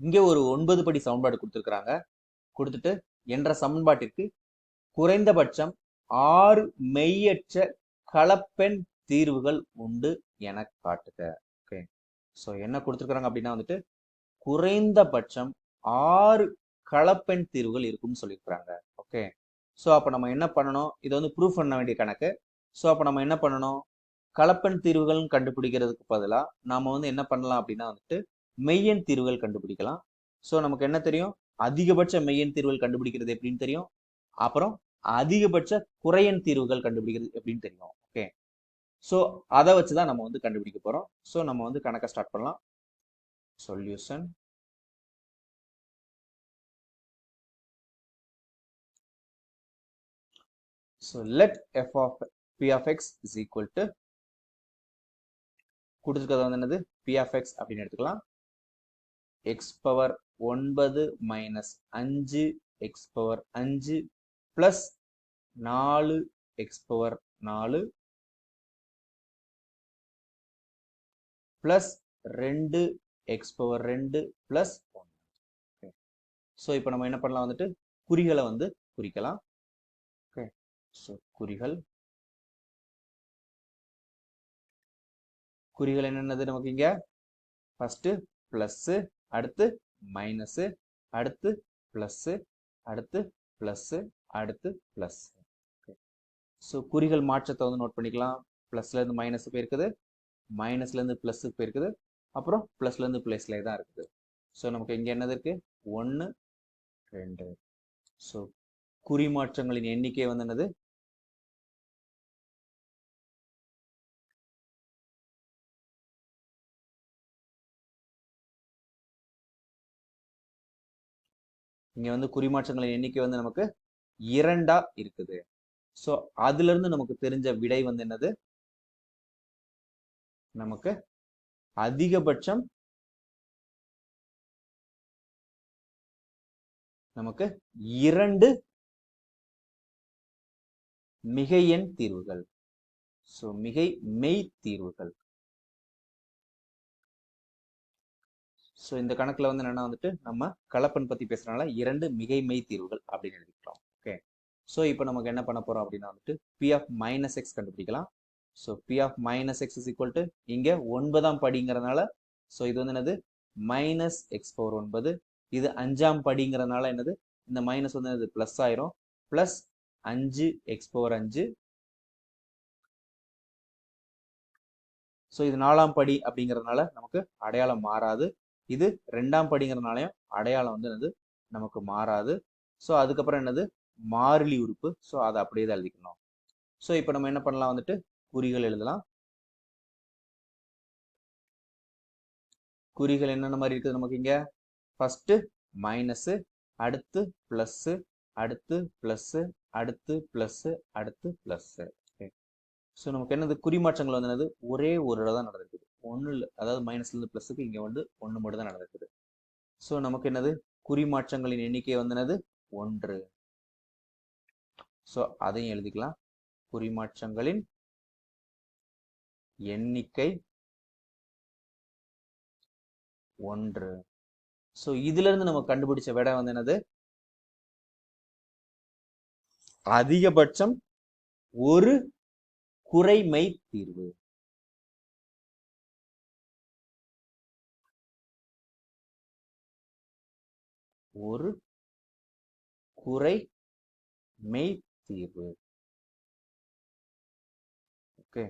இங்கே ஒரு ஒன்பது படி சமன்பாடு கொடுத்துருக்குறாங்க. கொடுத்துட்டு என்ற சமன்பாட்டிற்கு குறைந்தபட்சம் ஆறு மெய்யற்ற கலப்பெண் தீர்வுகள் உண்டு என காட்டுக. ஓகே ஸோ என்ன கொடுத்துருக்குறாங்க அப்படின்னா வந்துட்டு குறைந்தபட்சம் ஆறு கலப்பெண் தீர்வுகள் இருக்கும்னு சொல்லியிருக்கிறாங்க. ஓகே ஸோ அப்போ நம்ம என்ன பண்ணணும்? இதை வந்து ப்ரூஃப் பண்ண வேண்டிய கணக்கு. ஸோ அப்போ நம்ம என்ன பண்ணணும்? கலப்பெண் தீர்வுகள்னு கண்டுபிடிக்கிறதுக்கு பதிலாக நாம் வந்து என்ன பண்ணலாம் அப்படின்னா வந்துட்டு மெய்யெண் தீர்வுகள் கண்டுபிடிக்கலாம். ஸோ நமக்கு என்ன தெரியும்? அதிகபட்ச மெய்யெண் தீர்வுகள் கண்டுபிடிக்கிறது எப்படின்னு தெரியும்? அப்புறம் அதிகபட்ச குறையன் தீர்வுகள் கண்டுபிடிக்கிறது எப்படின்னு தெரியும். ஓகே ஸோ அதை வச்சு தான் நம்ம வந்து கண்டுபிடிக்க போகிறோம் ஸோ நம்ம வந்து கணக்கை ஸ்டார்ட் பண்ணலாம். Solution So let f of p of x is equal to கொடுத்துருக்கிறது வந்து என்னது? p of x அப்படின்னு எடுத்துக்கலாம். எக்ஸ் பவர் ஒன்பது மைனஸ் அஞ்சு எக்ஸ் பவர் அஞ்சு பிளஸ் நாலு எக்ஸ் பவர் நாலு பிளஸ் ரெண்டு எக்ஸ் பவர் ரெண்டு பிளஸ் ஒன்று. ஸோ இப்போ நம்ம என்ன பண்ணலாம் வந்துட்டு? குறிகளை வந்து குறிக்கலாம். ஓகே ஸோ குறிகள். குறிகள் என்னென்னது நமக்கு இங்க? ஃபர்ஸ்ட் ப்ளஸ்ஸு அடுத்து மைனஸு அடுத்து ப்ளஸ்ஸு அடுத்து ப்ளஸ்ஸு அடுத்து ப்ளஸ் ஸோ குறிகள் மாற்றத்தை வந்து நோட் பண்ணிக்கலாம். ப்ளஸ்லேருந்து இருந்து மைனஸ் போயிருக்குது. மைனஸ்ல இருந்து ப்ளஸ்ஸுக்கு போயிருக்குது. அப்புறம் ப்ளஸ்லேருந்து இருந்து தான் இருக்குது. ஸோ நமக்கு இங்க என்னது இருக்கு? ஒன்று ரெண்டு. ஸோ குறி மாற்றங்களின் எண்ணிக்கை வந்து என்னது? இங்க வந்து குறிமாற்றங்களின் எண்ணிக்கை வந்து நமக்கு இரண்டா இருக்குது. ஸோ அதுலேருந்து நமக்கு தெரிஞ்ச விடை வந்து என்னது? நமக்கு அதிகபட்சம் நமக்கு இரண்டு மிகை எண் தீர்வுகள். ஸோ மிகை மெய் தீர்வுகள். ஸோ இந்த கணக்கில் வந்து என்னென்னா வந்துட்டு நம்ம கலப்பன் பற்றி பேசுகிறனால இரண்டு மிகை மெய் தீர்வுகள் அப்படின்னு எழுதிக்கிறோம் ஓகே ஸோ இப்போ நமக்கு என்ன பண்ண போகிறோம் அப்படின்னா வந்துட்டு பி ஆஃப் மைனஸ் எக்ஸ் கண்டுபிடிக்கலாம். So P of minus x is equal to இங்கே ஒன்பதாம் படிங்கிறதுனால ஸோ இது வந்து என்னது? மைனஸ் எக்ஸ் பவர் ஒன்பது. இது அஞ்சாம் படிங்கிறதுனால என்னது? இந்த மைனஸ் வந்து என்னது? ப்ளஸ் ஆயிரும். ப்ளஸ் அஞ்சு எக்ஸ் பவர் அஞ்சு. ஸோ இது நாலாம் படி அப்படிங்கிறதுனால நமக்கு அடையாளம் மாறாது. இது ரெண்டாம் படிங்கிறதுனாலையும் அடையாளம் வந்து என்னது? நமக்கு மாறாது. ஸோ அதுக்கப்புறம் என்னது? மாறிலி உறுப்பு. ஸோ அதை அப்படியே தான் எழுதிக்கணும். ஸோ இப்போ நம்ம என்ன பண்ணலாம் வந்துட்டு? குறிகள் எழுதலாம். குறிகள் என்னென்ன மாதிரி இருக்குது நமக்கு இங்கே? ஃபஸ்ட்டு மைனஸ்ஸு அடுத்து ப்ளஸ்ஸு அடுத்து ப்ளஸ்ஸு அடுத்து ப்ளஸ்ஸு அடுத்து ப்ளஸ்ஸு ஸோ நமக்கு என்னது? குறிமாற்றங்கள் வந்து என்னது? ஒரே ஒரு இடம் தான் நடந்திருக்குது. ஒன்று இல்லை. அதாவது மைனஸ்ல இருந்து இங்கே இங்க வந்து ஒன்று மட்டும் தான் நடந்திருக்குது. ஸோ நமக்கு என்னது? குறிமாற்றங்களின் எண்ணிக்கை வந்து என்னது? ஒன்று. ஸோ அதையும் எழுதிக்கலாம். குறிமாற்றங்களின் எண்ணிக்கை ஒன்று. ஸோ இதுல இருந்து நம்ம கண்டுபிடிச்ச விட வந்து என்னது? அதிகபட்சம் ஒரு குறைமை தீர்வு. ஒரு குறை மெய் தீர்வு. ஓகே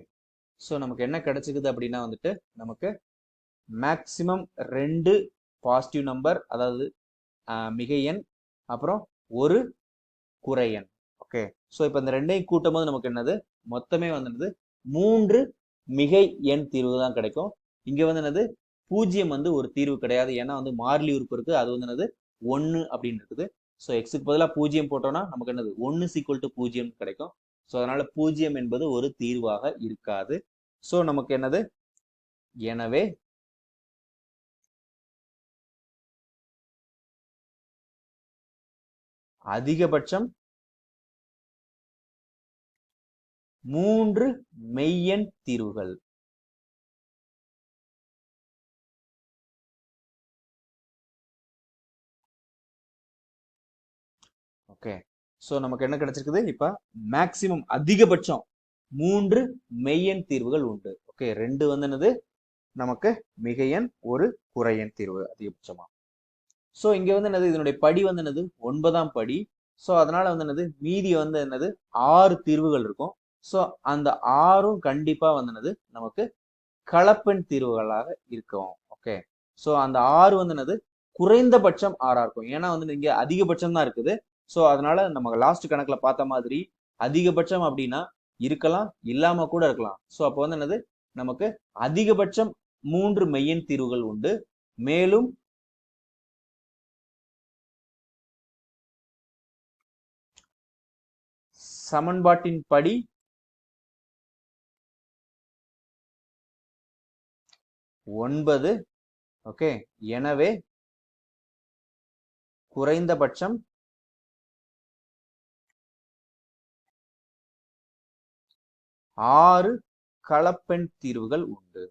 ஸோ நமக்கு என்ன கிடைச்சிக்குது அப்படின்னா வந்துட்டு நமக்கு மேக்சிமம் ரெண்டு பாசிட்டிவ் நம்பர் அதாவது மிக மிகை எண் அப்புறம் ஒரு குறை எண். ஓகே ஸோ இப்போ இந்த ரெண்டையும் கூட்டும் போது நமக்கு என்னது? மொத்தமே வந்து என்னது? மூன்று மிகை எண் தீர்வு தான் கிடைக்கும். இங்கே வந்து என்னது? பூஜ்ஜியம் வந்து ஒரு தீர்வு கிடையாது. ஏன்னா வந்து மாறிலி உறுப்பு இருக்குது அது வந்து என்னது? ஒன்று அப்படின்னு இருக்குது. ஸோ எக்ஸுக்கு பதிலாக பூஜ்ஜியம் போட்டோம்னா நமக்கு என்னது? ஒன்று சீக்குவல் டு பூஜ்ஜியம் கிடைக்கும். ஸோ அதனால பூஜ்ஜியம் என்பது ஒரு தீர்வாக இருக்காது. ஸோ நமக்கு என்னது? எனவே அதிகபட்சம் மூன்று மெய்யெண் தீர்வுகள். ஓகே ஸோ நமக்கு என்ன கிடைச்சிருக்குது? இப்ப மேக்சிமம் அதிகபட்சம் மூன்று மெய்யெண் தீர்வுகள் உண்டு. ஓகே ரெண்டு வந்து என்னது? நமக்கு மிகையன் ஒரு குறையன் தீர்வு அதிகபட்சமா. ஸோ இங்கே வந்து என்னது? இதனுடைய படி வந்து என்னது? ஒன்பதாம் படி. ஸோ அதனால வந்து என்னது? மீதி வந்து என்னது? ஆறு தீர்வுகள் இருக்கும். ஸோ அந்த ஆறும் கண்டிப்பா வந்து என்னது? நமக்கு கலப்பெண் தீர்வுகளாக இருக்கும். ஓகே ஸோ அந்த ஆறு வந்து என்னது? குறைந்தபட்சம் ஆறா இருக்கும். ஏன்னா வந்து இங்கே அதிகபட்சம் தான் இருக்குது. ஸோ அதனால நம்ம லாஸ்ட் கணக்குல பார்த்த மாதிரி அதிகபட்சம் அப்படின்னா இருக்கலாம் இல்லாம கூட இருக்கலாம். ஸோ அப்போ வந்து என்னது? நமக்கு அதிகபட்சம் மூன்று மெய்யன் தீர்வுகள் உண்டு. மேலும் சமன்பாட்டின் படி ஒன்பது ஓகே எனவே குறைந்தபட்சம் ஆறு கலப்பெண் தீர்வுகள் உண்டு.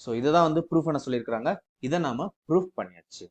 ஸோ இதை தான் வந்து ப்ரூஃப் பண்ண சொல்லியிருக்கிறாங்க. இதை நாம ப்ரூஃப் பண்ணியாச்சு.